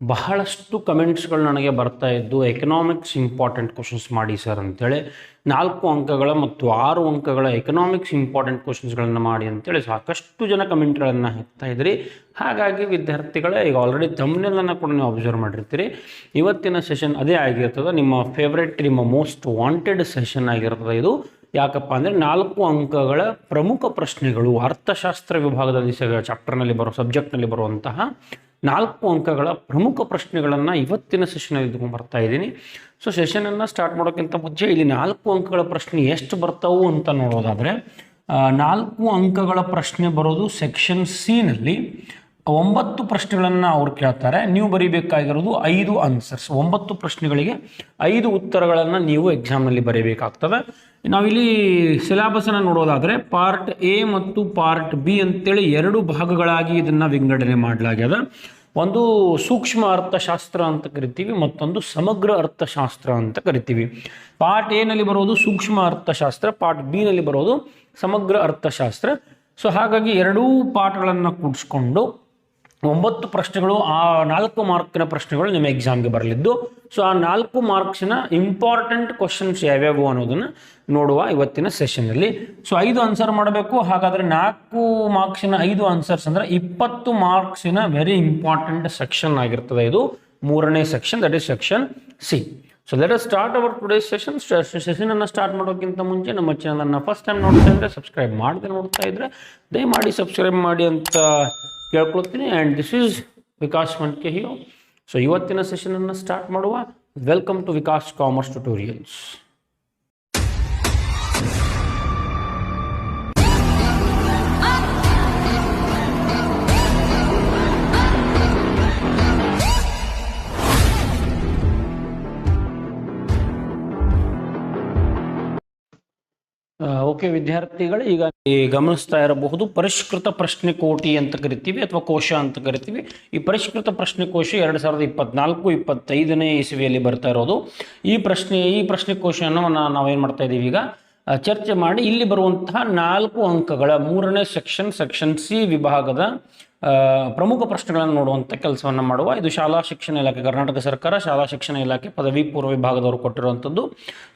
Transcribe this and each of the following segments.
ಬಹಳಷ್ಟು ಕಮೆಂಟ್ಸ್ಗಳು ನನಗೆ ಬರ್ತಾ ಇದ್ದು ಎಕನಾಮಿಕ್ಸ್ ಇಂಪಾರ್ಟೆಂಟ್ ಕ್ವಶನ್ಸ್ ಮಾಡಿ ಸರ್ ಅಂತೇಳಿ, ನಾಲ್ಕು ಅಂಕಗಳ ಮತ್ತು ಆರು ಅಂಕಗಳ ಎಕನಾಮಿಕ್ಸ್ ಇಂಪಾರ್ಟೆಂಟ್ ಕ್ವಶನ್ಸ್ಗಳನ್ನು ಮಾಡಿ ಅಂತೇಳಿ ಸಾಕಷ್ಟು ಜನ ಕಮೆಂಟ್ಗಳನ್ನು ಹಾಕ್ತಾ ಇದ್ರಿ. ಹಾಗಾಗಿ ವಿದ್ಯಾರ್ಥಿಗಳೇ, ಈಗ ಆಲ್ರೆಡಿ ತಮ್ಮನೆಲ್ಲನ್ನು ಕೂಡ ನೀವು ಅಬ್ಸರ್ವ್ ಮಾಡಿರ್ತೀರಿ. ಇವತ್ತಿನ ಸೆಷನ್ ಅದೇ ಆಗಿರ್ತದೆ. ನಿಮ್ಮ ಫೇವ್ರೆಟ್ ನಿಮ್ಮ ಮೋಸ್ಟ್ ವಾಂಟೆಡ್ ಸೆಷನ್ ಆಗಿರ್ತದೆ ಇದು. ಯಾಕಪ್ಪ ಅಂದರೆ ನಾಲ್ಕು ಅಂಕಗಳ ಪ್ರಮುಖ ಪ್ರಶ್ನೆಗಳು ಅರ್ಥಶಾಸ್ತ್ರ ವಿಭಾಗದಲ್ಲಿ ಚಾಪ್ಟರ್ನಲ್ಲಿ ಬರೋ ಸಬ್ಜೆಕ್ಟ್ನಲ್ಲಿ ಬರುವಂತಹ ನಾಲ್ಕು ಅಂಕಗಳ ಪ್ರಮುಖ ಪ್ರಶ್ನೆಗಳನ್ನು ಇವತ್ತಿನ ಸೆಷನಲ್ಲಿ ಇದ್ಕೊಂಡು ಬರ್ತಾ ಇದ್ದೀನಿ. ಸೊ ಸೆಷನನ್ನು ಸ್ಟಾರ್ಟ್ ಮಾಡೋಕ್ಕಿಂತ ಮುಂಚೆ ಇಲ್ಲಿ ನಾಲ್ಕು ಅಂಕಗಳ ಪ್ರಶ್ನೆ ಎಷ್ಟು ಬರ್ತಾವು ಅಂತ ನೋಡೋದಾದರೆ ನಾಲ್ಕು ಅಂಕಗಳ ಪ್ರಶ್ನೆ ಬರೋದು ಸೆಕ್ಷನ್ ಸಿನಲ್ಲಿ ಒಂಬತ್ತು ಪ್ರಶ್ನೆಗಳನ್ನು ಅವ್ರು ಕೇಳ್ತಾರೆ. ನೀವು ಬರೀಬೇಕಾಗಿರೋದು ಐದು ಆನ್ಸರ್ಸ್ ಒಂಬತ್ತು ಪ್ರಶ್ನೆಗಳಿಗೆ ಐದು ಉತ್ತರಗಳನ್ನು ನೀವು ಎಕ್ಸಾಮ್ನಲ್ಲಿ ಬರೀಬೇಕಾಗ್ತದೆ. ನಾವಿಲ್ಲಿ ಸಿಲೆಬಸನ್ನು ನೋಡೋದಾದರೆ ಪಾರ್ಟ್ ಎ ಮತ್ತು ಪಾರ್ಟ್ ಬಿ ಅಂತೇಳಿ ಎರಡು ಭಾಗಗಳಾಗಿ ಇದನ್ನು ವಿಂಗಡಣೆ ಮಾಡಲಾಗ್ಯದ. ಒಂದು ಸೂಕ್ಷ್ಮ ಅರ್ಥಶಾಸ್ತ್ರ ಅಂತ ಕರಿತೀವಿ, ಮತ್ತೊಂದು ಸಮಗ್ರ ಅರ್ಥಶಾಸ್ತ್ರ ಅಂತ ಕರಿತೀವಿ. ಪಾರ್ಟ್ ಎನಲ್ಲಿ ಬರೋದು ಸೂಕ್ಷ್ಮ ಅರ್ಥಶಾಸ್ತ್ರ ಪಾರ್ಟ್ ಬಿನಲ್ಲಿ ಬರೋದು ಸಮಗ್ರ ಅರ್ಥಶಾಸ್ತ್ರ. ಸೊ ಹಾಗಾಗಿ ಎರಡೂ ಪಾಠಗಳನ್ನು ಕೂಡಿಸ್ಕೊಂಡು ಒಂಬತ್ತು ಪ್ರಶ್ನೆಗಳು, ಆ ನಾಲ್ಕು ಮಾರ್ಕಿನ ಪ್ರಶ್ನೆಗಳು ನಿಮ್ಮ ಎಕ್ಸಾಮ್ಗೆ ಬರಲಿದ್ದು. ಸೊ ಆ ನಾಲ್ಕು ಮಾರ್ಕ್ಸಿನ ಇಂಪಾರ್ಟೆಂಟ್ ಕ್ವಶನ್ಸ್ ಯಾವ್ಯಾವು ಅನ್ನೋದನ್ನು ನೋಡುವ ಇವತ್ತಿನ ಸೆಷನ್ನಲ್ಲಿ ಸೊ ಐದು ಆನ್ಸರ್ ಮಾಡಬೇಕು. ಹಾಗಾದರೆ ನಾಲ್ಕು ಮಾರ್ಕ್ಸಿನ ಐದು ಆನ್ಸರ್ಸ್ ಅಂದರೆ ಇಪ್ಪತ್ತು ಮಾರ್ಕ್ಸಿನ ವೆರಿ ಇಂಪಾರ್ಟೆಂಟ್ ಸೆಕ್ಷನ್ ಆಗಿರ್ತದೆ ಇದು. ಮೂರನೇ section that is section C so let us start our today session session ಅನ್ನು ಸ್ಟಾರ್ಟ್ ಮಾಡೋಕ್ಕಿಂತ ಮುಂಚೆ ನಮ್ಮ ಚಾನಲನ್ನು ಫಸ್ಟ್ ಟೈಮ್ ನೋಡ್ತಾ ಇದ್ರೆ ಸಬ್ಸ್ಕ್ರೈಬ್ ಮಾಡದೆ ನೋಡ್ತಾ ಇದ್ರೆ, ದಯಮಾಡಿ ಸಬ್ಸ್ಕ್ರೈಬ್ ಮಾಡಿ ಅಂತ ಕೇಳ್ಕೊಳ್ತೀನಿ. And this is Vikas Manke here so ಇವತ್ತಿನ ಸೆಷನನ್ನು ಸ್ಟಾರ್ಟ್ ಮಾಡುವ. Welcome to Vikas commerce tutorials okay, ವಿದ್ಯಾರ್ಥಿಗಳು, ಈಗ ಗಮನಿಸ್ತಾ ಇರಬಹುದು, ಪರಿಷ್ಕೃತ ಪ್ರಶ್ನೆ ಕೋಟಿ ಅಂತ ಕರಿತೀವಿ ಅಥವಾ ಕೋಶ ಅಂತ ಕರಿತೀವಿ. ಈ ಪರಿಷ್ಕೃತ ಪ್ರಶ್ನೆ ಕೋಶ ಎರಡು ಸಾವಿರದ ಇಪ್ಪತ್ನಾಲ್ಕು, ಇಪ್ಪತ್ತೈದನೇ ಇಸವಿಯಲ್ಲಿ ಬರ್ತಾ ಇರೋದು. ಈ ಪ್ರಶ್ನೆ ಈ ಪ್ರಶ್ನೆ ಕೋಶವನ್ನು ನಾವು ನಾವೇನು ಮಾಡ್ತಾ ಇದ್ದೀವಿ ಈಗ ಚರ್ಚೆ ಮಾಡಿ ಇಲ್ಲಿ ಬರುವಂತಹ ನಾಲ್ಕು ಅಂಕಗಳ ಮೂರನೇ ಸೆಕ್ಷನ್ ಸೆಕ್ಷನ್ ಸಿ ವಿಭಾಗದ ಪ್ರಮುಖ ಪ್ರಶ್ನೆಗಳನ್ನು ನೋಡುವಂಥ ಕೆಲಸವನ್ನು ಮಾಡುವ ಇದು ಶಾಲಾ ಶಿಕ್ಷಣ ಇಲಾಖೆ, ಕರ್ನಾಟಕ ಸರ್ಕಾರ ಶಾಲಾ ಶಿಕ್ಷಣ ಇಲಾಖೆ ಪದವಿ ಪೂರ್ವ ವಿಭಾಗದವರು ಕೊಟ್ಟಿರುವಂಥದ್ದು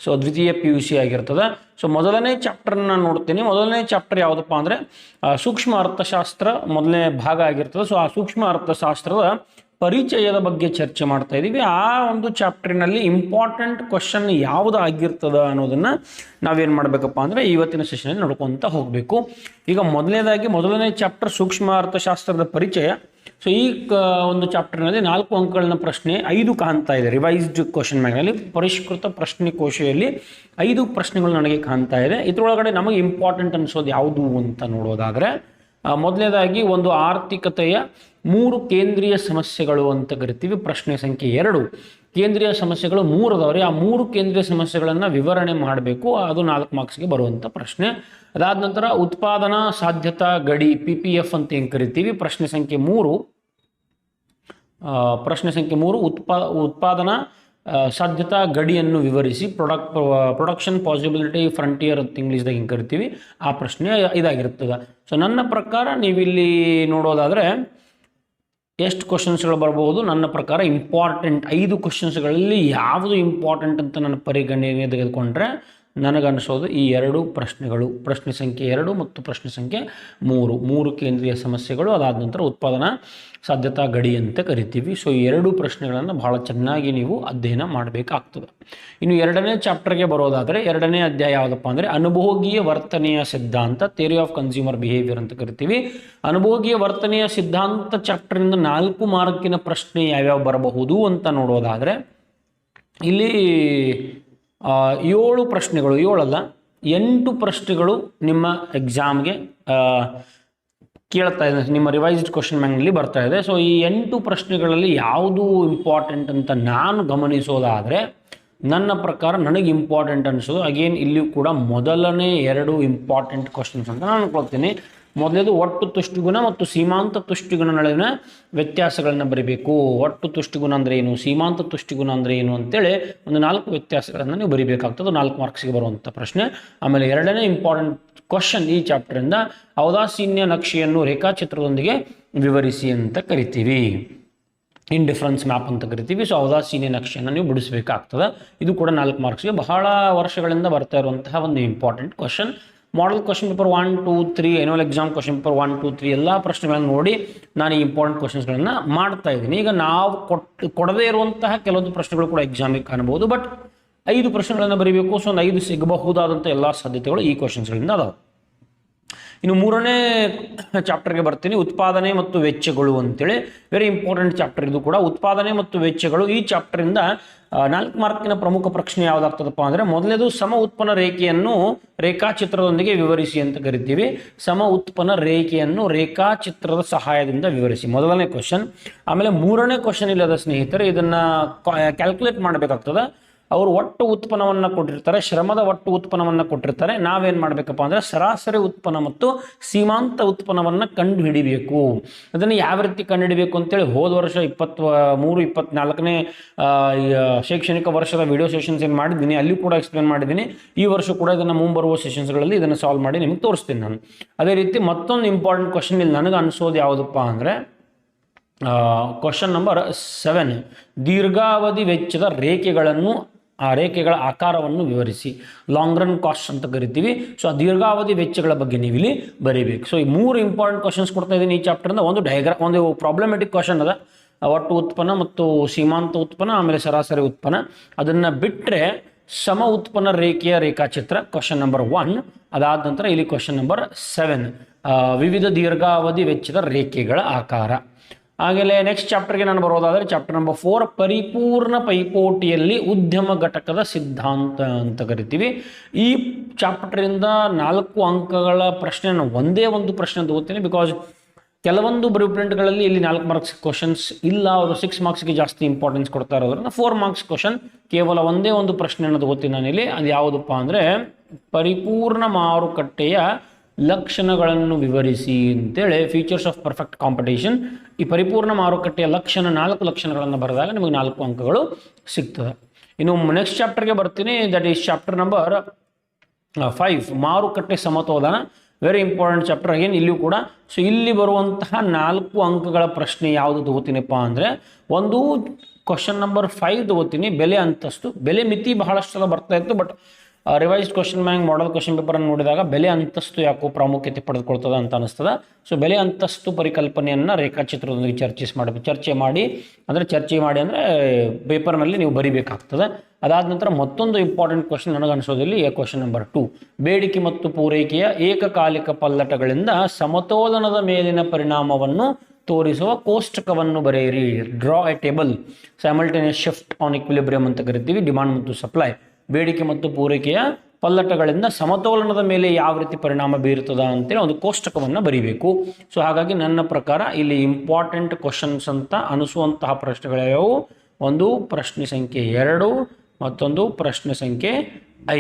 ಸೊ ದ್ವಿತೀಯ ಪಿ ಯು ಸಿ ಆಗಿರ್ತದೆ. ಸೊ ಮೊದಲನೇ ಚಾಪ್ಟರ್ನ ನೋಡ್ತೀನಿ. ಮೊದಲನೇ ಚಾಪ್ಟರ್ ಯಾವುದಪ್ಪ ಅಂದರೆ ಸೂಕ್ಷ್ಮ ಅರ್ಥಶಾಸ್ತ್ರ ಮೊದಲನೇ ಭಾಗ ಆಗಿರ್ತದೆ. ಸೊ ಆ ಸೂಕ್ಷ್ಮ ಅರ್ಥಶಾಸ್ತ್ರದ ಪರಿಚಯದ ಬಗ್ಗೆ ಚರ್ಚೆ ಮಾಡ್ತಾ ಇದ್ದೀವಿ ಆ ಒಂದು ಚಾಪ್ಟರ್ನಲ್ಲಿ ಇಂಪಾರ್ಟೆಂಟ್ ಕ್ವಶನ್ ಯಾವುದು ಆಗಿರ್ತದ ಅನ್ನೋದನ್ನು ನಾವೇನು ಮಾಡಬೇಕಪ್ಪ ಅಂದರೆ ಇವತ್ತಿನ ಸೆಷನಲ್ಲಿ ನೋಡ್ಕೊತ ಹೋಗಬೇಕು. ಈಗ ಮೊದಲನೇದಾಗಿ ಮೊದಲನೇ ಚಾಪ್ಟರ್ ಸೂಕ್ಷ್ಮ ಅರ್ಥಶಾಸ್ತ್ರದ ಪರಿಚಯ. ಸೊ ಈ ಕ ಒಂದು ಚಾಪ್ಟರ್ನಲ್ಲಿ ನಾಲ್ಕು ಅಂಕಗಳನ್ನ ಪ್ರಶ್ನೆ, ಐದು ಕಾಣ್ತಾ ಇದೆ. ರಿವೈಸ್ಡ್ ಕ್ವಶನ್ ಮ್ಯಾಗ್ನಲ್ಲಿ ಪರಿಷ್ಕೃತ ಪ್ರಶ್ನೆ ಕೋಶೆಯಲ್ಲಿ ಐದು ಪ್ರಶ್ನೆಗಳು ನನಗೆ ಕಾಣ್ತಾ ಇದೆ. ಇದರೊಳಗಡೆ ನಮಗೆ ಇಂಪಾರ್ಟೆಂಟ್ ಅನಿಸೋದು ಯಾವುದು ಅಂತ ನೋಡೋದಾದರೆ ಮೊದಲನೇದಾಗಿ ಒಂದು ಆರ್ಥಿಕತೆಯ ಮೂರು ಕೇಂದ್ರೀಯ ಸಮಸ್ಯೆಗಳು ಅಂತ ಕರಿತೀವಿ. ಪ್ರಶ್ನೆ ಸಂಖ್ಯೆ ಎರಡು. ಕೇಂದ್ರೀಯ ಸಮಸ್ಯೆಗಳು ಮೂರು ಅದಾವ್ರಿ ಆ ಮೂರು ಕೇಂದ್ರೀಯ ಸಮಸ್ಯೆಗಳನ್ನು ವಿವರಣೆ ಮಾಡಬೇಕು. ಅದು ನಾಲ್ಕು ಮಾರ್ಕ್ಸ್ಗೆ ಬರುವಂಥ ಪ್ರಶ್ನೆ. ಅದಾದ ನಂತರ ಉತ್ಪಾದನಾ ಸಾಧ್ಯತಾ ಗಡಿ ಪಿ ಪಿ ಎಫ್ ಅಂತ ಏನು ಕರಿತೀವಿ? ಪ್ರಶ್ನೆ ಸಂಖ್ಯೆ ಮೂರು. ಪ್ರಶ್ನೆ ಸಂಖ್ಯೆ ಮೂರು, ಉತ್ಪಾ, ಉತ್ಪಾದನಾ ಸಾಧ್ಯತಾ ಗಡಿಯನ್ನು ವಿವರಿಸಿ ಪ್ರೊಡಕ್ಟ್ ಪ್ರೊಡಕ್ಷನ್ ಪಾಸಿಬಿಲಿಟಿ ಫ್ರಂಟಿಯರ್ ಅಂತ ಇಂಗ್ಲೀಷ್ದಾಗ ಹಿಂಗೆ ಕರಿತೀವಿ? ಆ ಪ್ರಶ್ನೆ ಇದಾಗಿರ್ತದೆ. ಸೊ ನನ್ನ ಪ್ರಕಾರ ನೀವಿಲ್ಲಿ ನೋಡೋದಾದರೆ ಎಷ್ಟು ಕ್ವಶನ್ಸ್ಗಳು ಬರ್ಬೋದು? ನನ್ನ ಪ್ರಕಾರ ಇಂಪಾರ್ಟೆಂಟ್ ಐದು ಕ್ವಶನ್ಸ್ಗಳಲ್ಲಿ ಯಾವುದು ಇಂಪಾರ್ಟೆಂಟ್ ಅಂತ ನನ್ನ ಪರಿಗಣನೆ ತೆಗೆದುಕೊಂಡ್ರೆ ನನಗನ್ನಿಸೋದು ಈ ಎರಡು ಪ್ರಶ್ನೆಗಳು. ಪ್ರಶ್ನೆ ಸಂಖ್ಯೆ ಎರಡು ಮತ್ತು ಪ್ರಶ್ನೆ ಸಂಖ್ಯೆ ಮೂರು. ಮೂರು ಕೇಂದ್ರೀಯ ಸಮಸ್ಯೆಗಳು, ಅದಾದ ನಂತರ ಉತ್ಪಾದನಾ ಸಾಧ್ಯತಾ ಗಡಿ ಅಂತ ಕರಿತೀವಿ. ಸೊ ಈ ಎರಡು ಪ್ರಶ್ನೆಗಳನ್ನು ಬಹಳ ಚೆನ್ನಾಗಿ ನೀವು ಅಧ್ಯಯನ ಮಾಡಬೇಕಾಗ್ತದೆ. ಇನ್ನು ಎರಡನೇ ಚಾಪ್ಟರ್ಗೆ ಬರೋದಾದರೆ, ಎರಡನೇ ಅಧ್ಯಾಯ ಯಾವುದಪ್ಪ ಅಂದರೆ, ಅನುಭೋಗೀಯ ವರ್ತನೆಯ ಸಿದ್ಧಾಂತ ಥಿಯರಿ ಆಫ್ ಕನ್ಸ್ಯೂಮರ್ ಬಿಹೇವಿಯರ್ ಅಂತ ಕರಿತೀವಿ. ಅನುಭೋಗೀಯ ವರ್ತನೆಯ ಸಿದ್ಧಾಂತ ಚಾಪ್ಟರ್ನಿಂದ ನಾಲ್ಕು ಮಾರ್ಕಿನ ಪ್ರಶ್ನೆ ಯಾವ್ಯಾವ ಬರಬಹುದು ಅಂತ ನೋಡೋದಾದರೆ, ಇಲ್ಲಿ ಏಳು ಪ್ರಶ್ನೆಗಳು, ಏಳಲ್ಲ, ಎಂಟು ಪ್ರಶ್ನೆಗಳು ನಿಮ್ಮ ಎಕ್ಸಾಮ್ಗೆ ಕೇಳ್ತಾ ಇದೆ. ನಿಮ್ಮ ರಿವೈಸ್ಡ್ ಕ್ವಶನ್ ಬ್ಯಾಂಕ್ನಲ್ಲಿ ಬರ್ತಾ ಇದೆ. ಸೊ ಈ ಎಂಟು ಪ್ರಶ್ನೆಗಳಲ್ಲಿ ಯಾವುದು ಇಂಪಾರ್ಟೆಂಟ್ ಅಂತ ನಾನು ಗಮನಿಸೋದಾದರೆ, ನನ್ನ ಪ್ರಕಾರ ನನಗೆ ಇಂಪಾರ್ಟೆಂಟ್ ಅನಿಸೋದು ಅಗೇನ್ ಇಲ್ಲಿಯೂ ಕೂಡ ಮೊದಲನೇ ಎರಡು ಇಂಪಾರ್ಟೆಂಟ್ ಕ್ವಶನ್ಸ್ ಅಂತ ನಾನು ಅನ್ಕೊಳ್ತೀನಿ. ಮೊದಲೇದು ಒಟ್ಟು ತುಷ್ಟಿಗುಣ ಮತ್ತು ಸೀಮಾಂತ ತುಷ್ಟಿಗುಣ ನಡುವಿನ ವ್ಯತ್ಯಾಸಗಳನ್ನು ಬರಿಬೇಕು. ಒಟ್ಟು ತುಷ್ಟಿಗುಣ ಅಂದರೆ ಏನು? ಸೀಮಾಂತ ತುಷ್ಟಿಗುಣ ಅಂದರೆ ಏನು ಅಂತೇಳಿ ಒಂದು ನಾಲ್ಕು ವ್ಯತ್ಯಾಸಗಳನ್ನು ನೀವು ಬರಿಬೇಕಾಗ್ತದೆ. ನಾಲ್ಕು ಮಾರ್ಕ್ಸ್ಗೆ ಬರುವಂಥ ಪ್ರಶ್ನೆ. ಆಮೇಲೆ ಎರಡನೇ ಇಂಪಾರ್ಟೆಂಟ್ ಕ್ವಶನ್ ಈ ಚಾಪ್ಟರಿಂದ ಔದಾಸೀನ್ಯ ನಕ್ಷೆಯನ್ನು ರೇಖಾಚಿತ್ರದೊಂದಿಗೆ ವಿವರಿಸಿ ಅಂತ ಕರಿತೀವಿ. ಇಂಡಿಫರೆನ್ಸ್ ಮ್ಯಾಪ್ ಅಂತ ಕರಿತೀವಿ. ಸೊ ಔದಾಸೀನ್ಯ ನಕ್ಷೆಯನ್ನು ನೀವು ಬಿಡಿಸಬೇಕಾಗ್ತದೆ. ಇದು ಕೂಡ ನಾಲ್ಕು ಮಾರ್ಕ್ಸ್ಗೆ ಬಹಳ ವರ್ಷಗಳಿಂದ ಬರ್ತಾ ಇರುವಂತಹ ಒಂದು important question model question paper one two three annual exam question paper one two three ಎಲ್ಲ ಪ್ರಶ್ನೆಗಳನ್ನು ನೋಡಿ ನಾನು ಇಂಪಾರ್ಟೆಂಟ್ ಕ್ವಶನ್ಸ್ಗಳನ್ನು ಮಾಡ್ತಾ ಇದ್ದೀನಿ. ಈಗ ನಾವು ಕೊಟ್ಟು, ಕೊಡದೇ ಇರುವಂತಹ ಕೆಲವೊಂದು ಪ್ರಶ್ನೆಗಳು ಕೂಡ ಎಕ್ಸಾಮಿಗೆ ಕಾಣಬಹುದು ಬಟ್ ಐದು ಪ್ರಶ್ನೆಗಳನ್ನು ಬರೀಬೇಕು ಸೊ ಒಂದು ಐದು ಸಿಗಬಹುದಾದಂಥ ಎಲ್ಲ ಸಾಧ್ಯತೆಗಳು ಈ ಕ್ವಶನ್ಸ್ಗಳಿಂದ ಅದಾವೆ. ಇನ್ನು ಮೂರನೇ ಚಾಪ್ಟರ್ಗೆ ಬರ್ತೀನಿ, ಉತ್ಪಾದನೆ ಮತ್ತು ವೆಚ್ಚಗಳು ಅಂತೇಳಿ. ವೆರಿ ಇಂಪಾರ್ಟೆಂಟ್ ಚಾಪ್ಟರ್ ಇದು ಕೂಡ. ಉತ್ಪಾದನೆ ಮತ್ತು ವೆಚ್ಚಗಳು ಈ ಚಾಪ್ಟರಿಂದ ನಾಲ್ಕು ಮಾರ್ಕಿನ ಪ್ರಮುಖ ಪ್ರಶ್ನೆ ಯಾವುದಾಗ್ತದಪ್ಪ ಅಂದರೆ ಮೊದಲನೇದು ಸಮ ಉತ್ಪನ್ನ ರೇಖೆಯನ್ನು ರೇಖಾಚಿತ್ರದೊಂದಿಗೆ ವಿವರಿಸಿ ಅಂತ ಕರಿತೀವಿ. ಸಮ ಉತ್ಪನ್ನ ರೇಖೆಯನ್ನು ರೇಖಾಚಿತ್ರದ ಸಹಾಯದಿಂದ ವಿವರಿಸಿ. ಮೊದಲನೇ ಕ್ವಶನ್ ಆಮೇಲೆ ಮೂರನೇ ಕ್ವಶನ್ ಇಲ್ಲದ ಸ್ನೇಹಿತರೆ, ಇದನ್ನು ಕ್ಯಾಲ್ಕುಲೇಟ್ ಮಾಡಬೇಕಾಗ್ತದೆ. ಅವರು ಒಟ್ಟು ಉತ್ಪನ್ನವನ್ನು ಕೊಟ್ಟಿರ್ತಾರೆ, ಶ್ರಮದ ಒಟ್ಟು ಉತ್ಪನ್ನವನ್ನು ಕೊಟ್ಟಿರ್ತಾರೆ. ನಾವೇನು ಮಾಡಬೇಕಪ್ಪ ಅಂದರೆ ಸರಾಸರಿ ಉತ್ಪನ್ನ ಮತ್ತು ಸೀಮಾಂತ ಉತ್ಪನ್ನವನ್ನು ಕಂಡುಹಿಡಿಬೇಕು. ಅದನ್ನು ಯಾವ ರೀತಿ ಕಂಡುಹಿಡಿಬೇಕು ಅಂತೇಳಿ ಹೋದ ವರ್ಷ ಇಪ್ಪತ್ತು ಮೂರು, ಇಪ್ಪತ್ನಾಲ್ಕನೇ ಶೈಕ್ಷಣಿಕ ವರ್ಷದ ವಿಡಿಯೋ ಸೆಷನ್ಸ್ ಏನು ಮಾಡಿದ್ದೀನಿ, ಅಲ್ಲಿ ಕೂಡ ಎಕ್ಸ್ಪ್ಲೇನ್ ಮಾಡಿದ್ದೀನಿ. ಈ ವರ್ಷ ಕೂಡ ಇದನ್ನು ಮುಂಬರುವ ಸೆಷನ್ಸ್ಗಳಲ್ಲಿ ಇದನ್ನು ಸಾಲ್ವ್ ಮಾಡಿ ನಿಮಗೆ ತೋರಿಸ್ತೀನಿ ನಾನು. ಅದೇ ರೀತಿ ಮತ್ತೊಂದು ಇಂಪಾರ್ಟೆಂಟ್ ಕ್ವಶನ್ ಇಲ್ಲಿ ನನಗೆ ಅನಿಸೋದು ಯಾವುದಪ್ಪ ಅಂದರೆ ಕ್ವಶನ್ ನಂಬರ್ ಸೆವೆನ್ ದೀರ್ಘಾವಧಿ ವೆಚ್ಚದ ರೇಖೆಗಳನ್ನು ಆ ರೇಖೆಗಳ ಆಕಾರವನ್ನು ವಿವರಿಸಿ. ಲಾಂಗ್ ರನ್ ಕಾಸ್ಟ್ ಅಂತ ಕರಿತೀವಿ. ಸೊ ಆ ದೀರ್ಘಾವಧಿ ವೆಚ್ಚಗಳ ಬಗ್ಗೆ ನೀವು ಇಲ್ಲಿ ಬರೀಬೇಕು. ಸೊ ಈ ಮೂರು ಇಂಪಾರ್ಟೆಂಟ್ ಕ್ವಶನ್ಸ್ ಕೊಡ್ತಾ ಇದ್ದೀನಿ ಈ ಚಾಪ್ಟರ್ನ ಒಂದು ಡಯಾಗ್ರಾ ಒಂದು ಪ್ರಾಬ್ಲಮೆಟಿಕ್ ಕ್ವಶನ್ ಅದ. ಒಟ್ಟು ಉತ್ಪನ್ನ ಮತ್ತು ಸೀಮಾಂತ ಉತ್ಪನ್ನ, ಆಮೇಲೆ ಸರಾಸರಿ ಉತ್ಪನ್ನ. ಅದನ್ನು ಬಿಟ್ಟರೆ ಸಮ ಉತ್ಪನ್ನ ರೇಖೆಯ ರೇಖಾಚಿತ್ರ ಕ್ವಶನ್ ನಂಬರ್ ಒನ್ ಅದಾದ ನಂತರ ಇಲ್ಲಿ ಕ್ವಶನ್ ನಂಬರ್ ಸೆವೆನ್ ವಿವಿಧ ದೀರ್ಘಾವಧಿ ವೆಚ್ಚದ ರೇಖೆಗಳ ಆಕಾರ. ಆಮೇಲೆ ನೆಕ್ಸ್ಟ್ ಚಾಪ್ಟರ್ಗೆ ನಾನು ಬರೋದಾದರೆ ಚಾಪ್ಟರ್ ನಂಬರ್ ಫೋರ್ ಪರಿಪೂರ್ಣ ಪೈಪೋಟಿಯಲ್ಲಿ ಉದ್ಯಮ ಘಟಕದ ಸಿದ್ಧಾಂತ ಅಂತ ಕರಿತೀವಿ. ಈ ಚಾಪ್ಟರಿಂದ ನಾಲ್ಕು ಅಂಕಗಳ ಪ್ರಶ್ನೆ ನಾನು ಒಂದೇ ಒಂದು ಪ್ರಶ್ನೆ ತಗೋತೀನಿ ಬಿಕಾಸ್ ಕೆಲವೊಂದು ಬ್ಲೂ ಪ್ರಿಂಟ್ಗಳಲ್ಲಿ ಇಲ್ಲಿ ನಾಲ್ಕು ಮಾರ್ಕ್ಸ್ ಕ್ವಶನ್ಸ್ ಇಲ್ಲ, ಅವರು ಸಿಕ್ಸ್ ಮಾರ್ಕ್ಸ್ಗೆ ಜಾಸ್ತಿ ಇಂಪಾರ್ಟೆನ್ಸ್ ಕೊಡ್ತಾ ಇರೋದ್ರಿಂದ ಫೋರ್ ಮಾರ್ಕ್ಸ್ ಕ್ವಶನ್ ಕೇವಲ ಒಂದೇ ಒಂದು ಪ್ರಶ್ನೆಯನ್ನು ತಗೋತೀನಿ ನಾನಿಲ್ಲಿ. ಅದು ಯಾವುದಪ್ಪ ಅಂದರೆ ಪರಿಪೂರ್ಣ ಮಾರುಕಟ್ಟೆಯ ಲಕ್ಷಣಗಳನ್ನು ವಿವರಿಸಿ ಅಂತೇಳಿ ಫೀಚರ್ಸ್ ಆಫ್ ಪರ್ಫೆಕ್ಟ್ ಕಾಂಪಿಟೇಷನ್ ಈ ಪರಿಪೂರ್ಣ ಮಾರುಕಟ್ಟೆಯ ಲಕ್ಷಣ, ನಾಲ್ಕು ಲಕ್ಷಣಗಳನ್ನು ಬರೆದಾಗ ನಿಮಗೆ ನಾಲ್ಕು ಅಂಕಗಳು ಸಿಗ್ತದೆ. ಇನ್ನು ನೆಕ್ಸ್ಟ್ ಚಾಪ್ಟರ್ಗೆ ಬರ್ತೀನಿ. That is chapter number five ಮಾರುಕಟ್ಟೆ ಸಮತೋಲನ. ವೆರಿ ಇಂಪಾರ್ಟೆಂಟ್ ಚಾಪ್ಟರ್ ಏನು ಇಲ್ಲಿಯೂ ಕೂಡ. ಸೊ ಇಲ್ಲಿ ಬರುವಂತಹ ನಾಲ್ಕು ಅಂಕಗಳ ಪ್ರಶ್ನೆ ಯಾವುದು ತಗೋತೀನಪ್ಪ ಅಂದರೆ, ಒಂದು ಕ್ವಶನ್ ನಂಬರ್ ಫೈವ್ ತಗೋತೀನಿ. ಬೆಲೆ ಅಂತಸ್ತು. ಬೆಲೆ ಮಿತಿ ಬಹಳಷ್ಟು ಬರ್ತಾ ಇತ್ತು but revised question bank model question ಪೇಪರನ್ನು ನೋಡಿದಾಗ ಬೆಲೆ ಅಂತಸ್ತು ಯಾಕೋ ಪ್ರಾಮುಖ್ಯತೆ ಪಡೆದುಕೊಳ್ತದೆ ಅಂತ ಅನಿಸ್ತದೆ. ಸೊ ಬೆಲೆ ಅಂತಸ್ತು ಪರಿಕಲ್ಪನೆಯನ್ನು ರೇಖಾಚಿತ್ರದೊಂದಿಗೆ ಚರ್ಚಿಸಿ ಮಾಡಿ, ಚರ್ಚೆ ಮಾಡಿ, ಅಂದರೆ ಚರ್ಚೆ ಮಾಡಿ ಅಂದರೆ ಪೇಪರ್ನಲ್ಲಿ ನೀವು ಬರಿಬೇಕಾಗ್ತದೆ. ಅದಾದ ನಂತರ ಮತ್ತೊಂದು ಇಂಪಾರ್ಟೆಂಟ್ ಕ್ವಶನ್ ನನಗೆ ಅನಿಸೋದಿಲ್ಲ ಎ ಕ್ವಶನ್ ನಂಬರ್ ಟು ಬೇಡಿಕೆ ಮತ್ತು ಪೂರೈಕೆಯ ಏಕಕಾಲಿಕ ಪಲ್ಲಟಗಳಿಂದ ಸಮತೋಲನದ ಮೇಲಿನ ಪರಿಣಾಮವನ್ನು ತೋರಿಸುವ ಕೋಷ್ಟಕವನ್ನು ಬರೆಯಿರಿ. Draw a table simultaneous shift on equilibrium ಅಂತ ಕರಿತೀವಿ. ಡಿಮಾಂಡ್ ಮತ್ತು ಸಪ್ಲೈ ಬೇಡಿಕೆ ಮತ್ತು ಪೂರೈಕೆಯ ಪಲ್ಲಟಗಳಿಂದ ಸಮತೋಲನದ ಮೇಲೆ ಯಾವ ರೀತಿ ಪರಿಣಾಮ ಬೀರುತ್ತದ ಅಂತೇಳಿ ಒಂದು ಕೋಷ್ಟಕವನ್ನು ಬರೀಬೇಕು. ಸೊ ಹಾಗಾಗಿ ನನ್ನ ಪ್ರಕಾರ ಇಲ್ಲಿ ಇಂಪಾರ್ಟೆಂಟ್ ಕ್ವಶನ್ಸ್ ಅಂತ ಅನಿಸುವಂತಹ ಪ್ರಶ್ನೆಗಳ್ಯಾವು ಒಂದು ಪ್ರಶ್ನೆ ಸಂಖ್ಯೆ ಎರಡು ಮತ್ತೊಂದು ಪ್ರಶ್ನೆ ಸಂಖ್ಯೆ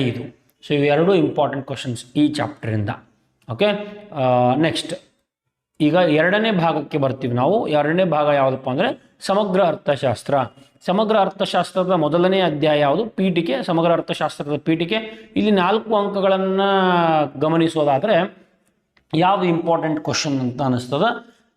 ಐದು. ಸೊ ಇವೆರಡು ಇಂಪಾರ್ಟೆಂಟ್ ಕ್ವಶನ್ಸ್ ಈ ಚಾಪ್ಟರಿಂದ ಓಕೆ ನೆಕ್ಸ್ಟ್ ಈಗ ಎರಡನೇ ಭಾಗಕ್ಕೆ ಬರ್ತೀವಿ ನಾವು. ಎರಡನೇ ಭಾಗ ಯಾವುದಪ್ಪ ಅಂದರೆ ಸಮಗ್ರ ಅರ್ಥಶಾಸ್ತ್ರ. ಸಮಗ್ರ ಅರ್ಥಶಾಸ್ತ್ರದ ಮೊದಲನೇ ಅಧ್ಯಾಯ ಯಾವುದು? ಪೀಠಿಕೆ. ಸಮಗ್ರ ಅರ್ಥಶಾಸ್ತ್ರದ ಪೀಠಿಕೆ. ಇಲ್ಲಿ ನಾಲ್ಕು ಅಂಕಗಳನ್ನು ಗಮನಿಸೋದಾದರೆ ಯಾವುದು ಇಂಪಾರ್ಟೆಂಟ್ ಕ್ವಶನ್ ಅಂತ ಅನಿಸ್ತದ?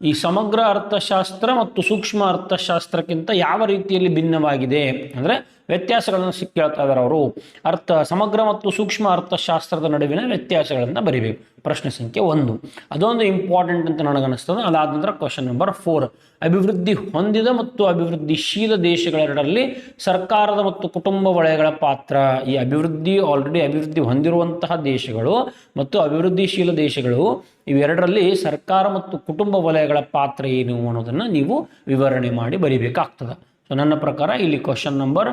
ಈ ಸಮಗ್ರ ಅರ್ಥಶಾಸ್ತ್ರ ಮತ್ತು ಸೂಕ್ಷ್ಮ ಅರ್ಥಶಾಸ್ತ್ರಕ್ಕಿಂತ ಯಾವ ರೀತಿಯಲ್ಲಿ ಭಿನ್ನವಾಗಿದೆ? ಅಂದರೆ ವ್ಯತ್ಯಾಸಗಳನ್ನು ಸಿಕ್ಕೇಳ್ತಾ ಇದ್ದಾರೆ ಅವರು. ಅರ್ಥ, ಸಮಗ್ರ ಮತ್ತು ಸೂಕ್ಷ್ಮ ಅರ್ಥಶಾಸ್ತ್ರದ ನಡುವಿನ ವ್ಯತ್ಯಾಸಗಳನ್ನು ಬರಿಬೇಕು. ಪ್ರಶ್ನೆ ಸಂಖ್ಯೆ ಒಂದು. ಅದೊಂದು ಇಂಪಾರ್ಟೆಂಟ್ ಅಂತ ನನಗನ್ನಿಸ್ತದೆ. ಅದಾದ ನಂತರ ಕ್ವಶನ್ ನಂಬರ್ ಫೋರ್ ಅಭಿವೃದ್ಧಿ ಹೊಂದಿದ ಮತ್ತು ಅಭಿವೃದ್ಧಿಶೀಲ ದೇಶಗಳೆರಡರಲ್ಲಿ ಸರ್ಕಾರದ ಮತ್ತು ಕುಟುಂಬ ವಲಯಗಳ ಪಾತ್ರ. ಈ ಅಭಿವೃದ್ಧಿ ಆಲ್ರೆಡಿ ಅಭಿವೃದ್ಧಿ ಹೊಂದಿರುವಂತಹ ದೇಶಗಳು ಮತ್ತು ಅಭಿವೃದ್ಧಿಶೀಲ ದೇಶಗಳು, ಇವೆರಡರಲ್ಲಿ ಸರ್ಕಾರ ಮತ್ತು ಕುಟುಂಬ ವಲಯಗಳ ಪಾತ್ರ ಏನು ಅನ್ನೋದನ್ನು ನೀವು ವಿವರಣೆ ಮಾಡಿ ಬರಿಬೇಕಾಗ್ತದೆ. ಸೊ ನನ್ನ ಪ್ರಕಾರ ಇಲ್ಲಿ ಕ್ವಶನ್ ನಂಬರ್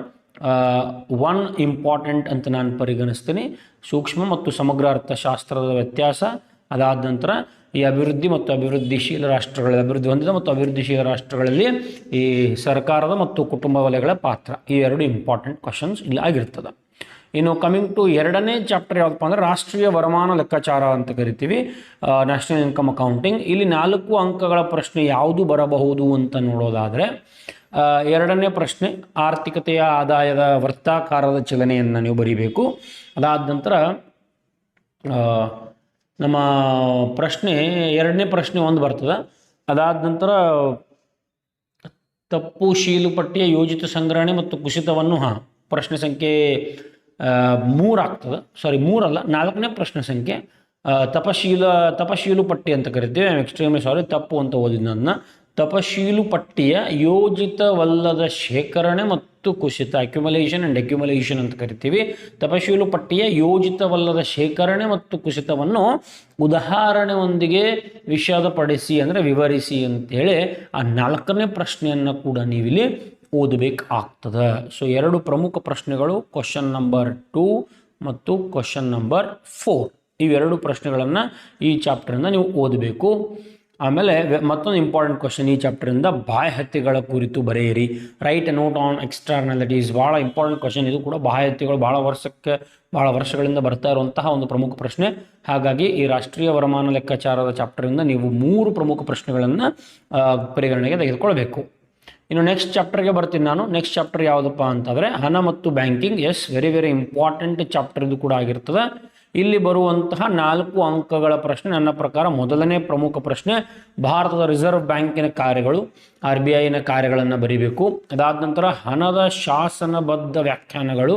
ಒನ್ ಇಂಪಾರ್ಟೆಂಟ್ ಅಂತ ನಾನು ಪರಿಗಣಿಸ್ತೀನಿ. ಸೂಕ್ಷ್ಮ ಮತ್ತು ಸಮಗ್ರ ಅರ್ಥಶಾಸ್ತ್ರದ ವ್ಯತ್ಯಾಸ, ಅದಾದ ನಂತರ ಈ ಅಭಿವೃದ್ಧಿ ಮತ್ತು ಅಭಿವೃದ್ಧಿಶೀಲ ರಾಷ್ಟ್ರಗಳ ಅಭಿವೃದ್ಧಿ ಹೊಂದಿದ ಮತ್ತು ಅಭಿವೃದ್ಧಿಶೀಲ ರಾಷ್ಟ್ರಗಳಲ್ಲಿ ಈ ಸರ್ಕಾರದ ಮತ್ತು ಕುಟುಂಬ ವಲಯಗಳ ಪಾತ್ರ. ಈ ಎರಡು ಇಂಪಾರ್ಟೆಂಟ್ ಕ್ವಶನ್ಸ್ ಇಲ್ಲಿ ಆಗಿರ್ತದೆ. ಇನ್ನು ಕಮಿಂಗ್ ಟು ಎರಡನೇ ಚಾಪ್ಟರ್ ಯಾವುದಪ್ಪ ಅಂದರೆ ರಾಷ್ಟ್ರೀಯ ವರಮಾನ ಲೆಕ್ಕಾಚಾರ ಅಂತ ಕರಿತೀವಿ. ನ್ಯಾಷನಲ್ ಇನ್ಕಮ್ ಅಕೌಂಟಿಂಗ್ ಇಲ್ಲಿ ನಾಲ್ಕು ಅಂಕಗಳ ಪ್ರಶ್ನೆ ಯಾವುದು ಬರಬಹುದು ಅಂತ ನೋಡೋದಾದರೆ ಎರಡನೇ ಪ್ರಶ್ನೆ, ಆರ್ಥಿಕತೆಯ ಆದಾಯದ ವೃತ್ತಾಕಾರದ ಚಲನೆಯನ್ನು ನೀವು ಬರೀಬೇಕು. ಅದಾದ ನಂತರ ನಮ್ಮ ಪ್ರಶ್ನೆ, ಎರಡನೇ ಪ್ರಶ್ನೆ ಒಂದು ಬರ್ತದೆ. ಅದಾದ ನಂತರ, ತಪ್ಪು ಶೀಲು ಪಟ್ಟಿಯ ಯೋಜಿತ ಸಂಗ್ರಹಣೆ ಮತ್ತು ಕುಸಿತವನ್ನು, ಹಾಂ, ಪ್ರಶ್ನೆ ಸಂಖ್ಯೆ ಮೂರಾಗ್ತದೆ ಸಾರಿ ಮೂರಲ್ಲ, ನಾಲ್ಕನೇ ಪ್ರಶ್ನೆ ಸಂಖ್ಯೆ. ತಪಶೀಲ, ತಪಶೀಲು ಪಟ್ಟಿ ಅಂತ ಕರಿತೀವಿ. ಎಕ್ಸ್ಟ್ರೀಮ್ಲಿ ಸಾರಿ ತಪ್ಪು ಅಂತ ಓದಿದ್ದು ತಪಶೀಲು ಪಟ್ಟಿಯ ಯೋಜಿತವಲ್ಲದ ಶೇಖರಣೆ ಮತ್ತು ಕುಸಿತ ಅಕ್ಯುಮಲೇಷನ್ ಆ್ಯಂಡ್ ಅಕ್ಯುಮಲೇಷನ್ ಅಂತ ಕರಿತೀವಿ. ತಪಶೀಲು ಪಟ್ಟಿಯ ಯೋಜಿತವಲ್ಲದ ಶೇಖರಣೆ ಮತ್ತು ಕುಸಿತವನ್ನು ಉದಾಹರಣೆಯೊಂದಿಗೆ ವಿಷದಪಡಿಸಿ ಅಂದರೆ ವಿವರಿಸಿ ಅಂತೇಳಿ ಆ ನಾಲ್ಕನೇ ಪ್ರಶ್ನೆಯನ್ನು ಕೂಡ ನೀವಿಲ್ಲಿ ಓದಬೇಕಾಗ್ತದೆ ಸೊ ಎರಡು ಪ್ರಮುಖ ಪ್ರಶ್ನೆಗಳು ಕ್ವಶನ್ ನಂಬರ್ ಟೂ ಮತ್ತು ಕ್ವಶನ್ ನಂಬರ್ ಫೋರ್ ಇವೆರಡು ಪ್ರಶ್ನೆಗಳನ್ನು ಈ ಚಾಪ್ಟರಿಂದ ನೀವು ಓದಬೇಕು. ಆಮೇಲೆ ಮತ್ತೊಂದು ಇಂಪಾರ್ಟೆಂಟ್ ಕ್ವಶನ್ ಈ ಚಾಪ್ಟರಿಂದ ಬಾಹ್ಯತೆಗಳ ಕುರಿತು ಬರೆಯಿರಿ. ರೈಟ್ ನೋಟ್ ಆನ್ ಎಕ್ಸ್ಟರ್ನಾಲಿಟೀಸ್ ಭಾಳ ಇಂಪಾರ್ಟೆಂಟ್ ಕ್ವಶನ್ ಇದು ಕೂಡ. ಬಾಹ್ಯತೆಗಳು ಭಾಳ ವರ್ಷಕ್ಕೆ, ಭಾಳ ವರ್ಷಗಳಿಂದ ಬರ್ತಾ ಇರುವಂತಹ ಒಂದು ಪ್ರಮುಖ ಪ್ರಶ್ನೆ. ಹಾಗಾಗಿ ಈ ರಾಷ್ಟ್ರೀಯ ವರಮಾನ ಲೆಕ್ಕಾಚಾರದ ಚಾಪ್ಟರಿಂದ ನೀವು ಮೂರು ಪ್ರಮುಖ ಪ್ರಶ್ನೆಗಳನ್ನು ಪರಿಗಣನೆಗೆ ತೆಗೆದುಕೊಳ್ಬೇಕು. ಇನ್ನು ನೆಕ್ಸ್ಟ್ ಚಾಪ್ಟರ್ಗೆ ಬರ್ತೀನಿ ನಾನು. ನೆಕ್ಸ್ಟ್ ಚಾಪ್ಟರ್ ಯಾವುದಪ್ಪ ಅಂತಂದರೆ, ಹಣ ಮತ್ತು banking as very very important chapter ಇದು ಕೂಡ ಆಗಿರ್ತದೆ. ಇಲ್ಲಿ ಬರುವಂತಹ ನಾಲ್ಕು ಅಂಕಗಳ ಪ್ರಶ್ನೆ ನನ್ನ ಪ್ರಕಾರ ಮೊದಲನೇ ಪ್ರಮುಖ ಪ್ರಶ್ನೆ ಭಾರತದ ರಿಸರ್ವ್ ಬ್ಯಾಂಕಿನ ಕಾರ್ಯಗಳು, ಆರ್ ಬಿ ಐನ ಕಾರ್ಯಗಳನ್ನು ಬರೀಬೇಕು. ಅದಾದ ನಂತರ ಹಣದ ಶಾಸನಬದ್ಧ ವ್ಯಾಖ್ಯಾನಗಳು,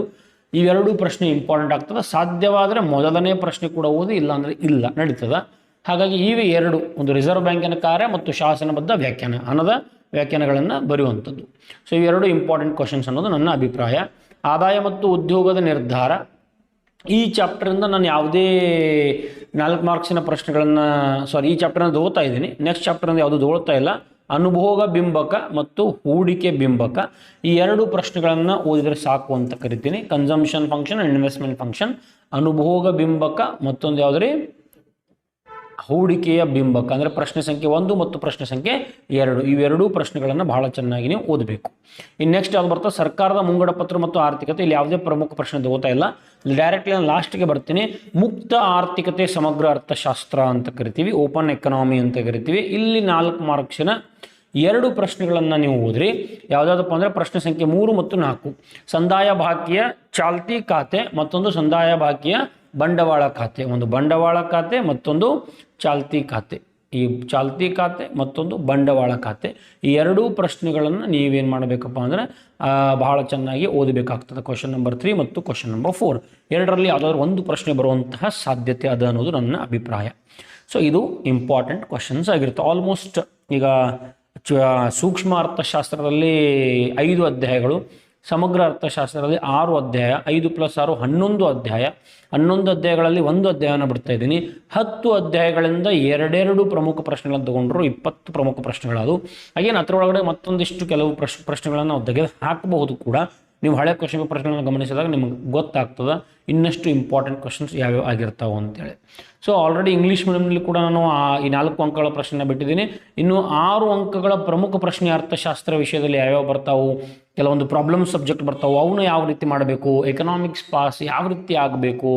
ಇವೆರಡೂ ಪ್ರಶ್ನೆ ಇಂಪಾರ್ಟೆಂಟ್ ಆಗ್ತದೆ. ಸಾಧ್ಯವಾದರೆ ಮೊದಲನೇ ಪ್ರಶ್ನೆ ಕೂಡ ಓದಿ ಇಲ್ಲ ಅಂದರೆ ಇಲ್ಲ, ನಡೀತದೆ. ಹಾಗಾಗಿ ಇವೆ ಎರಡು, ಒಂದು ರಿಸರ್ವ್ ಬ್ಯಾಂಕಿನ ಕಾರ್ಯ ಮತ್ತು ಶಾಸನಬದ್ಧ ವ್ಯಾಖ್ಯಾನ, ಹಣದ ವ್ಯಾಖ್ಯಾನಗಳನ್ನು ಬರೆಯುವಂಥದ್ದು. ಸೊ ಇವೆರಡು ಇಂಪಾರ್ಟೆಂಟ್ ಕ್ವಶನ್ಸ್ ಅನ್ನೋದು ನನ್ನ ಅಭಿಪ್ರಾಯ. ಆದಾಯ ಮತ್ತು ಉದ್ಯೋಗದ ನಿರ್ಧಾರ ಈ ಚಾಪ್ಟರಿಂದ ನಾನು ಯಾವುದೇ ನಾಲ್ಕು ಮಾರ್ಕ್ಸಿನ ಪ್ರಶ್ನೆಗಳನ್ನು ಸಾರಿ ಈ ಚಾಪ್ಟರ್ನ ಓದ್ತಾ ಇದ್ದೀನಿ. ನೆಕ್ಸ್ಟ್ ಚಾಪ್ಟರ್ನ ಯಾವುದು ಓದ್ತಾ ಇಲ್ಲ. ಅನುಭೋಗ ಬಿಂಬಕ ಮತ್ತು ಹೂಡಿಕೆ ಬಿಂಬಕ ಈ ಎರಡು ಪ್ರಶ್ನೆಗಳನ್ನು ಓದಿದರೆ ಸಾಕು ಅಂತ ಕರಿತೀನಿ. ಕನ್ಸಂಪ್ಷನ್ ಫಂಕ್ಷನ್ ಇನ್ವೆಸ್ಟ್ಮೆಂಟ್ ಫಂಕ್ಷನ್ ಅನುಭೋಗ ಬಿಂಬಕ ಮತ್ತೊಂದು ಯಾವುದ್ರಿ? ಹೂಡಿಕೆಯ ಬಿಂಬಕ, ಅಂದರೆ ಪ್ರಶ್ನೆ ಸಂಖ್ಯೆ ಒಂದು ಮತ್ತು ಪ್ರಶ್ನೆ ಸಂಖ್ಯೆ ಎರಡು. ಇವೆರಡೂ ಪ್ರಶ್ನೆಗಳನ್ನು ಬಹಳ ಚೆನ್ನಾಗಿ ನೀವು ಓದಬೇಕು. ಇನ್ನು ನೆಕ್ಸ್ಟ್ ಯಾವ್ದು ಬರ್ತಾ ಸರ್ಕಾರದ ಮುಂಗಡ ಪತ್ರ ಮತ್ತು ಆರ್ಥಿಕತೆ. ಇಲ್ಲಿ ಯಾವುದೇ ಪ್ರಮುಖ ಪ್ರಶ್ನೆ ಓದ್ತಾ ಇಲ್ಲ. ಡೈರೆಕ್ಟ್ಲಿ ನಾನು ಲಾಸ್ಟ್ಗೆ ಬರ್ತೀನಿ. ಮುಕ್ತ ಆರ್ಥಿಕತೆ ಸಮಗ್ರ ಅರ್ಥಶಾಸ್ತ್ರ ಅಂತ ಕರಿತೀವಿ. ಓಪನ್ ಎಕನಾಮಿ ಅಂತ ಕರಿತೀವಿ. ಇಲ್ಲಿ ನಾಲ್ಕು ಮಾರ್ಕ್ಸಿನ ಎರಡು ಪ್ರಶ್ನೆಗಳನ್ನು ನೀವು ಓದ್ರಿ. ಯಾವುದಾದಪ್ಪ ಅಂದರೆ ಪ್ರಶ್ನೆ ಸಂಖ್ಯೆ ಮೂರು ಮತ್ತು ನಾಲ್ಕು. ಸಂದಾಯ ಬಾಕಿಯ ಚಾಲ್ತಿ ಖಾತೆ ಮತ್ತೊಂದು ಸಂದಾಯ ಬಾಕಿಯ ಬಂಡವಾಳ ಖಾತೆ. ಒಂದು ಬಂಡವಾಳ ಖಾತೆ ಮತ್ತೊಂದು ಚಾಲ್ತಿ ಖಾತೆ. ಈ ಚಾಲ್ತಿ ಖಾತೆ ಮತ್ತೊಂದು ಬಂಡವಾಳ ಖಾತೆ. ಈ ಎರಡೂ ಪ್ರಶ್ನೆಗಳನ್ನು ನೀವೇನು ಮಾಡಬೇಕಪ್ಪ ಅಂದರೆ ಬಹಳ ಚೆನ್ನಾಗಿ ಓದಬೇಕಾಗ್ತದೆ. ಕ್ವಶನ್ ನಂಬರ್ ತ್ರೀ ಮತ್ತು ಕ್ವಶನ್ ನಂಬರ್ ಫೋರ್ ಎರಡರಲ್ಲಿ ಯಾವುದಾದ್ರೂ ಒಂದು ಪ್ರಶ್ನೆ ಬರುವಂತಹ ಸಾಧ್ಯತೆ ಅದ ಅನ್ನೋದು ನನ್ನ ಅಭಿಪ್ರಾಯ. ಸೊ ಇದು ಇಂಪಾರ್ಟೆಂಟ್ ಕ್ವಶನ್ಸ್ ಆಗಿರುತ್ತೆ. ಆಲ್ಮೋಸ್ಟ್ ಈಗ ಸೂಕ್ಷ್ಮ ಅರ್ಥಶಾಸ್ತ್ರದಲ್ಲಿ ಐದು ಅಧ್ಯಾಯಗಳು. ಸಮಗ್ರ ಅರ್ಥಶಾಸ್ತ್ರದಲ್ಲಿ ಆರು ಅಧ್ಯಾಯ, ಐದು ಪ್ಲಸ್ ಆರು, ಹನ್ನೊಂದು ಅಧ್ಯಾಯ. ಹನ್ನೊಂದು ಅಧ್ಯಾಯಗಳಲ್ಲಿ ಒಂದು ಅಧ್ಯಾಯನ ಬಿಡ್ತಾ ಇದ್ದೀನಿ. ಹತ್ತು ಅಧ್ಯಾಯಗಳಿಂದ ಎರಡೆರಡು ಪ್ರಮುಖ ಪ್ರಶ್ನೆಗಳನ್ನು ತಗೊಂಡ್ರು ಇಪ್ಪತ್ತು ಪ್ರಮುಖ ಪ್ರಶ್ನೆಗಳದು ಹಾಗೇನು ಅದರೊಳಗಡೆ ಮತ್ತೊಂದಿಷ್ಟು ಕೆಲವು ಪ್ರಶ್, ಪ್ರಶ್ನೆಗಳನ್ನು ನಾವು ತೆಗೆದು ಹಾಕಬಹುದು ಕೂಡ. ನೀವು ಹಳೆ ಕ್ವಶನ್ ಪ್ರಶ್ನೆಗಳನ್ನು ಗಮನಿಸಿದಾಗ ನಿಮಗೆ ಗೊತ್ತಾಗ್ತದೆ ಇನ್ನಷ್ಟು ಇಂಪಾರ್ಟೆಂಟ್ ಕ್ವಶನ್ಸ್ ಯಾವ್ಯಾವ ಆಗಿರ್ತಾವೆ ಅಂತೇಳಿ. ಸೊ ಆಲ್ರೆಡಿ ಇಂಗ್ಲೀಷ್ ಮೀಡಿಯಮ್ನಲ್ಲಿ ಕೂಡ ನಾನು ಆ ಈ ನಾಲ್ಕು ಅಂಕಗಳ ಪ್ರಶ್ನೆ ಬಿಟ್ಟಿದ್ದೀನಿ. ಇನ್ನು ಆರು ಅಂಕಗಳ ಪ್ರಮುಖ ಪ್ರಶ್ನೆ ಅರ್ಥಶಾಸ್ತ್ರ ವಿಷಯದಲ್ಲಿ ಯಾವ್ಯಾವ ಬರ್ತಾವು, ಕೆಲವೊಂದು ಪ್ರಾಬ್ಲಮ್ ಸಬ್ಜೆಕ್ಟ್ ಬರ್ತಾವೆ ಅವನ್ನ ಯಾವ ರೀತಿ ಮಾಡಬೇಕು ಎಕನಾಮಿಕ್ಸ್ ಪಾಸ್ ಯಾವ ರೀತಿ ಆಗಬೇಕು,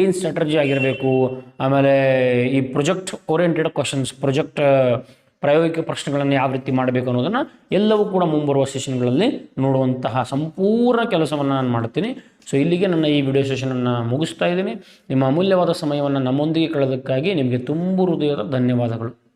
ಏನು ಸ್ಟ್ರಾಟಜಿ ಆಗಿರಬೇಕು, ಆಮೇಲೆ ಈ ಪ್ರೊಜೆಕ್ಟ್ ಓರಿಯೆಂಟೆಡ್ ಕ್ವಶನ್ಸ್ ಪ್ರೊಜೆಕ್ಟ್ ಪ್ರಾಯೋಗಿಕ ಪ್ರಶ್ನೆಗಳನ್ನು ಯಾವ ರೀತಿ ಮಾಡಬೇಕು ಅನ್ನೋದನ್ನು ಎಲ್ಲವೂ ಕೂಡ ಮುಂಬರುವ ಸೆಷನ್ಗಳಲ್ಲಿ ನೋಡುವಂತಹ ಸಂಪೂರ್ಣ ಕೆಲಸವನ್ನು ನಾನು ಮಾಡ್ತೀನಿ. ಸೊ ಇಲ್ಲಿಗೆ ನನ್ನ ಈ ವಿಡಿಯೋ ಸೆಷನನ್ನು ಮುಗಿಸ್ತಾ ಇದ್ದೀನಿ. ನಿಮ್ಮ ಅಮೂಲ್ಯವಾದ ಸಮಯವನ್ನು ನಮ್ಮೊಂದಿಗೆ ಕಳೆದಕ್ಕಾಗಿ ನಿಮಗೆ ತುಂಬ ಹೃದಯದ ಧನ್ಯವಾದಗಳು.